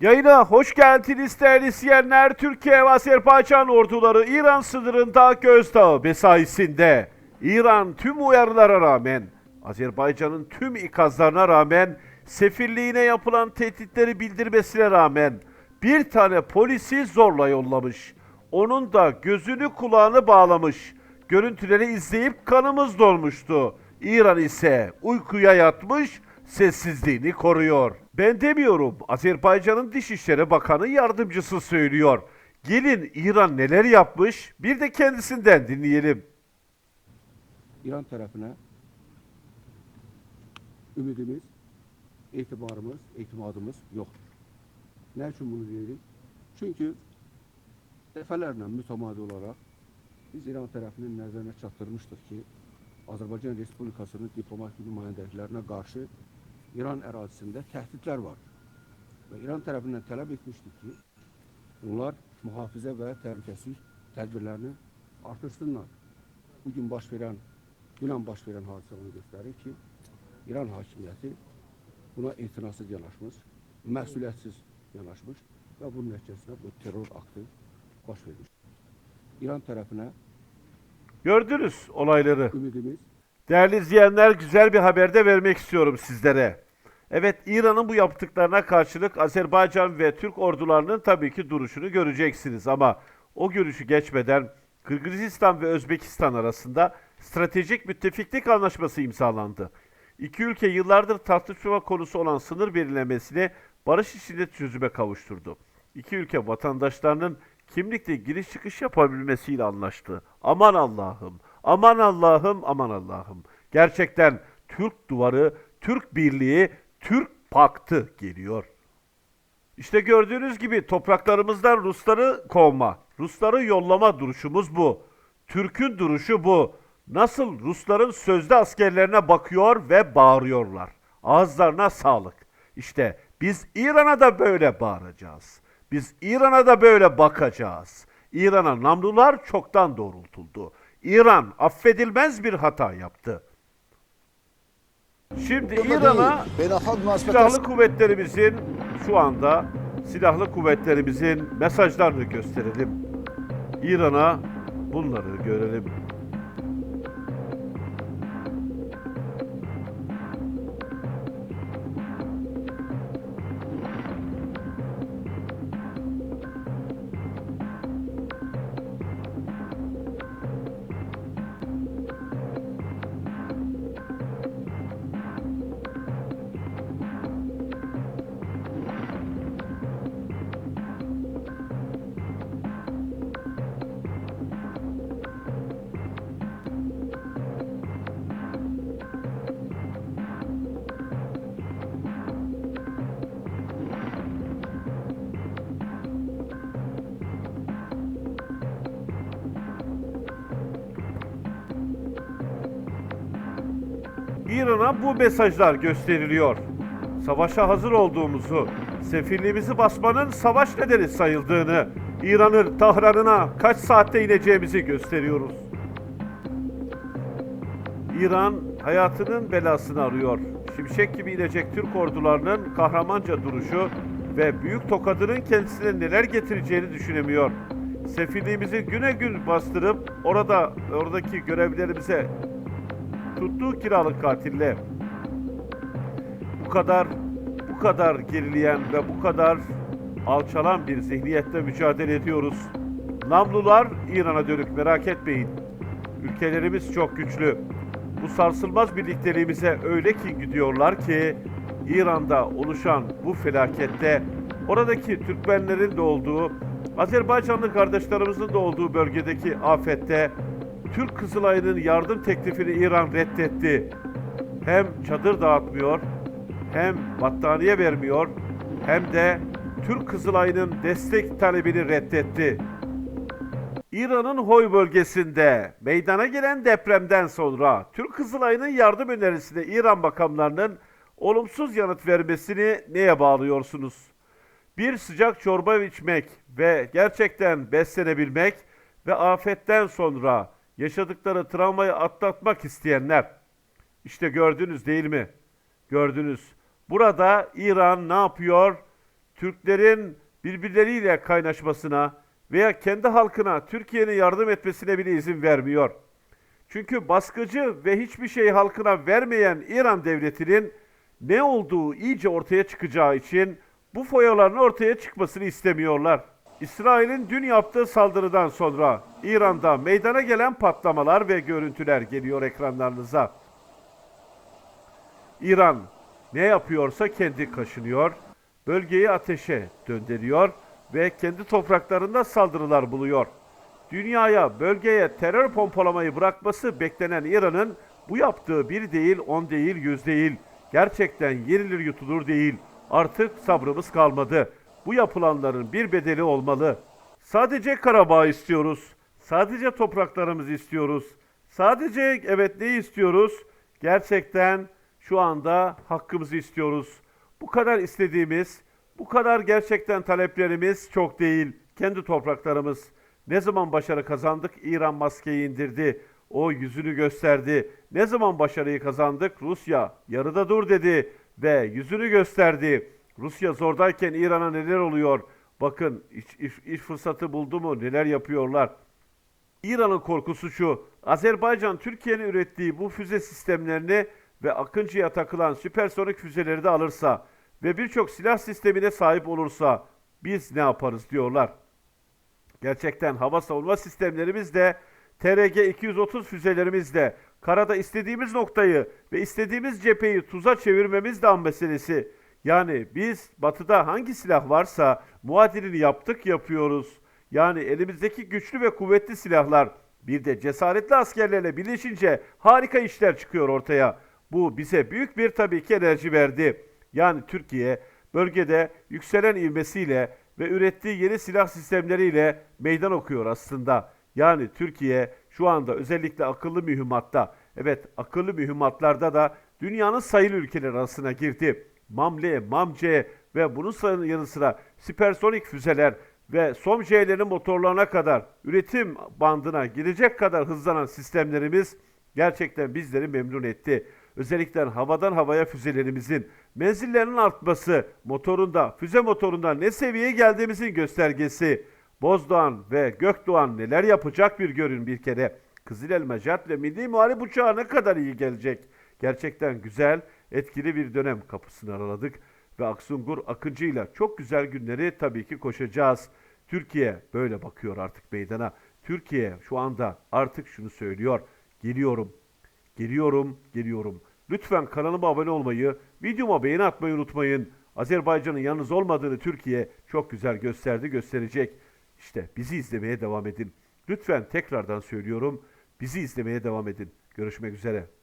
Yayına hoş geldiniz değerli izleyenler. Türkiye ve Azerbaycan orduları İran sınırında gözdağı mesaisinde. İran tüm uyarılara rağmen, Azerbaycan'ın tüm ikazlarına rağmen, sefirliğine yapılan tehditleri bildirmesine rağmen bir tane polisi zorla yollamış. Onun da gözünü kulağını bağlamış. Görüntüleri izleyip kanımız dolmuştu. İran ise uykuya yatmış, sessizliğini koruyor. Ben demiyorum, Azerbaycan'ın Dışişleri Bakanı yardımcısı söylüyor. Gelin İran neler yapmış, bir de kendisinden dinleyelim. İran tarafına ümidimiz, itibarımız, itimadımız yoktur. Ne için bunu diyelim? Çünkü defalarla mütemadi olarak biz İran tarafının nəzərinə çatdırmışdıq ki, Azərbaycan Respublikasının diplomatik nümayəndəliklərinə qarşı İran ərazisində təhdidlər var. Və İran tərəfindən tələb etmişdik ki, bunlar mühafizə və təhlükəsizlik tədbirlərini artırsınlar. Bugün baş verən, dünən baş verən hadisə onu göstərir ki, İran hakimiyyəti buna etinasız yanaşmış, məsuliyyətsiz yanaşmış və bunun nəticəsində bu terror aktı baş vermiş. İran tərəfinə Gördünüz olayları. ümidimiz Değerli izleyenler güzel bir haber de vermek istiyorum sizlere. Evet İran'ın bu yaptıklarına karşılık Azerbaycan ve Türk ordularının tabii ki duruşunu göreceksiniz ama o görüşü geçmeden Kırgızistan ve Özbekistan arasında stratejik müttefiklik anlaşması imzalandı. İki ülke yıllardır tartışma konusu olan sınır belirlemesini barış içinde çözüme kavuşturdu. İki ülke vatandaşlarının kimlikle giriş çıkış yapabilmesiyle anlaştı. Aman Allah'ım, aman Allah'ım, aman Allah'ım. Gerçekten Türk duvarı, Türk birliği, Türk paktı geliyor. İşte gördüğünüz gibi topraklarımızdan Rusları kovma, Rusları yollama duruşumuz bu. Türk'ün duruşu bu. Nasıl Rusların sözde askerlerine bakıyor ve bağırıyorlar. Ağızlarına sağlık. İşte biz İran'a da böyle bağıracağız. Biz İran'a da böyle bakacağız. İran'a namlular çoktan doğrultuldu. İran affedilmez bir hata yaptı. Şimdi İran'a silahlı kuvvetlerimizin şu anda silahlı kuvvetlerimizin mesajlarını gösterelim. İran'a bunları görelim. İran'a bu mesajlar gösteriliyor. Savaşa hazır olduğumuzu, sefirliğimizi basmanın savaş nedeni sayıldığını, İran'ın Tahran'ına kaç saatte ineceğimizi gösteriyoruz. İran hayatının belasını arıyor. Şimşek gibi inecek Türk ordularının kahramanca duruşu ve büyük tokadının kendisine neler getireceğini düşünemiyor. Sefirliğimizi güne gün bastırıp orada oradaki görevlerimize tuttuğu kiralık katille bu kadar bu kadar gerileyen ve bu kadar alçalan bir zihniyette mücadele ediyoruz. Namlular İran'a dönük merak etmeyin. Ülkelerimiz çok güçlü. Bu sarsılmaz birlikteliğimize öyle ki gidiyorlar ki İran'da oluşan bu felakette oradaki Türkmenlerin de olduğu, Azerbaycanlı kardeşlerimizin de olduğu bölgedeki afette Türk Kızılay'ın yardım teklifini İran reddetti. Hem çadır dağıtmıyor, hem battaniye vermiyor, hem de Türk Kızılay'ın destek talebini reddetti. İran'ın Hoy bölgesinde meydana gelen depremden sonra Türk Kızılay'ın yardım önerisine İran bakanlarının olumsuz yanıt vermesini neye bağlıyorsunuz? Bir sıcak çorba içmek ve gerçekten beslenebilmek ve afetten sonra yaşadıkları travmayı atlatmak isteyenler. İşte gördünüz değil mi? Gördünüz. Burada İran ne yapıyor? Türklerin birbirleriyle kaynaşmasına veya kendi halkına Türkiye'nin yardım etmesine bile izin vermiyor. Çünkü baskıcı ve hiçbir şeyi halkına vermeyen İran devletinin ne olduğu iyice ortaya çıkacağı için bu foyaların ortaya çıkmasını istemiyorlar. İsrail'in dün yaptığı saldırıdan sonra İran'da meydana gelen patlamalar ve görüntüler geliyor ekranlarınıza. İran ne yapıyorsa kendi kaşınıyor, bölgeyi ateşe döndürüyor ve kendi topraklarında saldırılar buluyor. Dünyaya, bölgeye terör pompalamayı bırakması beklenen İran'ın bu yaptığı bir değil, on değil, yüz değil. Gerçekten yenilir yutulur değil. Artık sabrımız kalmadı. Bu yapılanların bir bedeli olmalı. Sadece Karabağ istiyoruz. Sadece topraklarımızı istiyoruz. Sadece evet ne istiyoruz? Gerçekten şu anda hakkımızı istiyoruz. Bu kadar istediğimiz, bu kadar gerçekten taleplerimiz çok değil. Kendi topraklarımız. Ne zaman başarı kazandık? İran maskeyi indirdi. O yüzünü gösterdi. Ne zaman başarıyı kazandık? Rusya yarıda dur dedi ve yüzünü gösterdi. Rusya zordayken İran'a neler oluyor? Bakın iş, iş, iş fırsatı buldu mu neler yapıyorlar? İran'ın korkusu şu. Azerbaycan Türkiye'nin ürettiği bu füze sistemlerini ve Akıncı'ya takılan süpersonik füzeleri de alırsa ve birçok silah sistemine sahip olursa biz ne yaparız diyorlar. Gerçekten hava savunma sistemlerimiz de TRG-230 füzelerimiz de karada istediğimiz noktayı ve istediğimiz cepheyi tuza çevirmemiz de an meselesi. Yani biz batıda hangi silah varsa muadilini yaptık yapıyoruz. Yani elimizdeki güçlü ve kuvvetli silahlar bir de cesaretli askerlerle birleşince harika işler çıkıyor ortaya. Bu bize büyük bir tabii ki enerji verdi. Yani Türkiye bölgede yükselen ivmesiyle ve ürettiği yeni silah sistemleriyle meydan okuyor aslında. Yani Türkiye şu anda özellikle akıllı mühimmatta, evet akıllı mühimmatlarda da dünyanın sayılı ülkeler arasına girdi. MAMLE, MAMC ve bunun yanı sıra süpersonik füzeler ve SOMJ'lerin motorlarına kadar üretim bandına girecek kadar hızlanan sistemlerimiz gerçekten bizleri memnun etti. Özellikle havadan havaya füzelerimizin menzillerinin artması motorunda, füze motorunda ne seviyeye geldiğimizin göstergesi. Bozdoğan ve Gökdoğan neler yapacak bir görün bir kere. Kızıl Elma, Jet ve Milli Muharip Uçağı ne kadar iyi gelecek. Gerçekten güzel, etkili bir dönem kapısını araladık ve Aksungur Akıncı ile çok güzel günleri tabii ki koşacağız. Türkiye böyle bakıyor artık meydana. Türkiye şu anda artık şunu söylüyor. Geliyorum, geliyorum, geliyorum. Lütfen kanalıma abone olmayı, videoma beğeni atmayı unutmayın. Azerbaycan'ın yalnız olmadığını Türkiye çok güzel gösterdi, gösterecek. İşte bizi izlemeye devam edin. Lütfen tekrardan söylüyorum, bizi izlemeye devam edin. Görüşmek üzere.